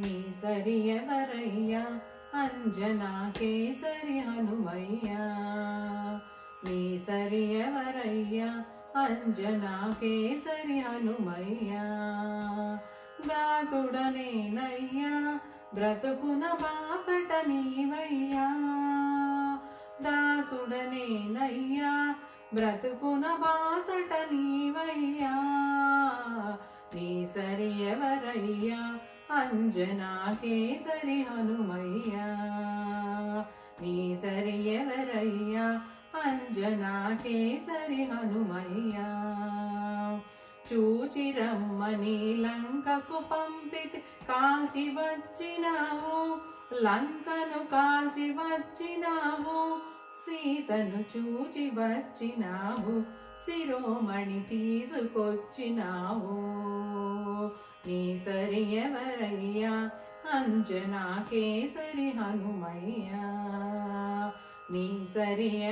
నీ ఎవరయ్యా? అంజనా కేసరి హనుమయ్యా. నీ ఎవరయ్యా? అంజనా కేసరి హనుమయ్యా. దాసుడనేనయ్యా బ్రతుకున బాసట నీవయ్యా. దాసుడనేనయ్యా బ్రతుకున బాసట అంజనా కేసరి హనుమయ్యా. నీ సరి ఎవరయ్యా? అంజనా కేసరి హనుమయ్యా. చూచి రమ్మని లంకకు పంపితి కాల్చి వచ్చినావు. లంకను కాల్చి వచ్చినావు. సీతను చూచి వచ్చినావు. శిరోమణి తీసుకొచ్చినావు. నీ సరి అంజనా కేసరి హనుమయ్యా. నీ సరి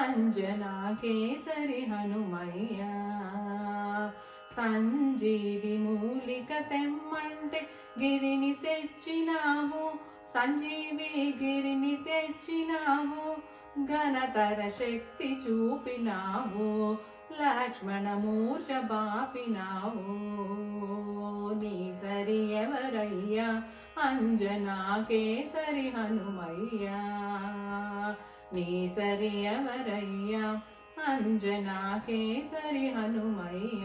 అంజనా కేసరి హనుమయ్యా. సంజీవి మూలిక తెమ్మంటే గిరిని తెచ్చినావు సంజీవి గిరిని తెచ్చినావు ఘనతర శక్తి చూపినావు లక్ష్మణ బాపినావు నీ సరి ఎవరయ్యా? అంజనా కేసరి హనుమయ్యా. నీ సరి ఎవరయ్యా? అంజనా కేసరి హనుమయ్యా.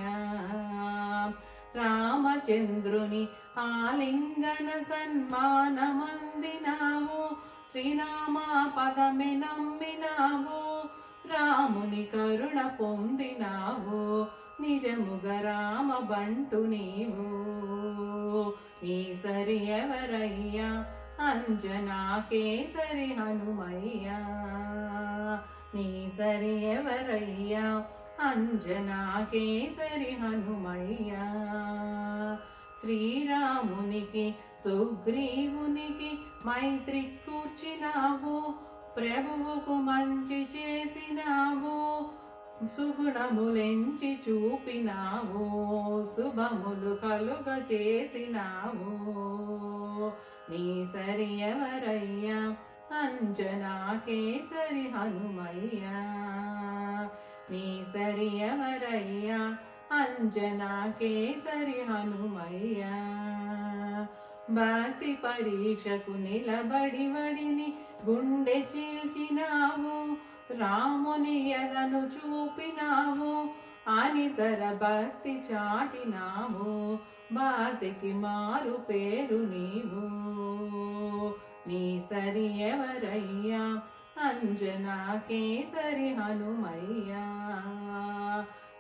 రామచంద్రుని ఆలింగన సన్మానమందినావు. శ్రీరామ పదమి నమ్మినావు. రాముని కరుణ పొందినావు. నిజముగ రామ బంటు నీవు. నీ సరి ఎవరయ్యా? అంజనా కేసరి హనుమయ్యా. నీ సరి ఎవరయ్యా? అంజనా కేసరి హనుమయ్య. శ్రీరామునికి సుగ్రీవునికి మైత్రి కూర్చినావు. ప్రభువుకు మంచి చేసినావు. సుగుణములెంచి చూపినావు. శుభములు కలుగ చేసినావు. నీ సరి ఎవరయ్యా? అంజనా కేసరి హనుమయ్యా. నీ సరి అంజనా కేసరి హనుమయ్యా. భక్తి పరీక్షకు నిలబడి వడిని గుండె చీల్చినావు రాముని ఎదను చూపినావు అనితర భక్తి చాటినావు బాతికి మారు పేరు నీవు. నీ సరి ఎవరయ్యా అంజనా కేసరి హనుమయ్యా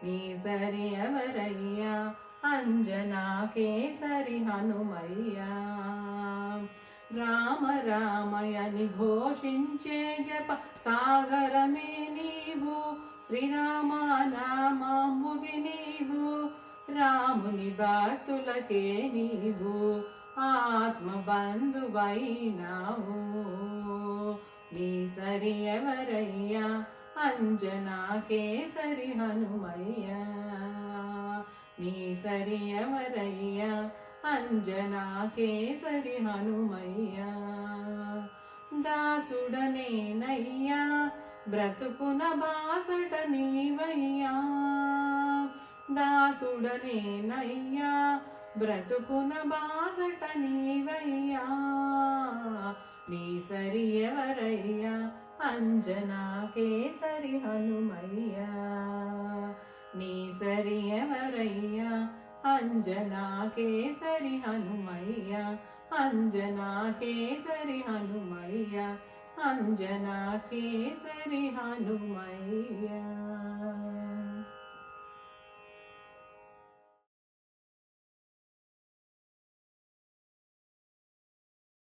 నీ సరి ఎవరయ్యా? అంజనా కేసరి హనుమయ్యా రామ రామయని ఘోషించే జప సాగరమే నీవు శ్రీరామ నామాంబుది నీవు రాముని బాతులకే నీవు ఆత్మ బంధువైనావు నీ సరి ఎవరయ్యా అంజనా కేసరి హనుమయ్యా నీ సరి ఎవరయ్యా? అంజనా కేసరి హనుమయ్యా. దాసుడనేనయ్యా. బ్రతుకున బాసట నీవయ్యా దాసుడనేనయ్యా. బ్రతుకున బాసట నీవయ్యా నీ సరి ఎవరయ్యా? అంజనా కేసరి హనుమయ్యా. నీ సరి ఎవరయ్యా? అంజనా కేసరి హనుమయ్యా. అంజనా కేసరి హనుమయ్యా. అంజనా కేసరి హనుమయ్యా.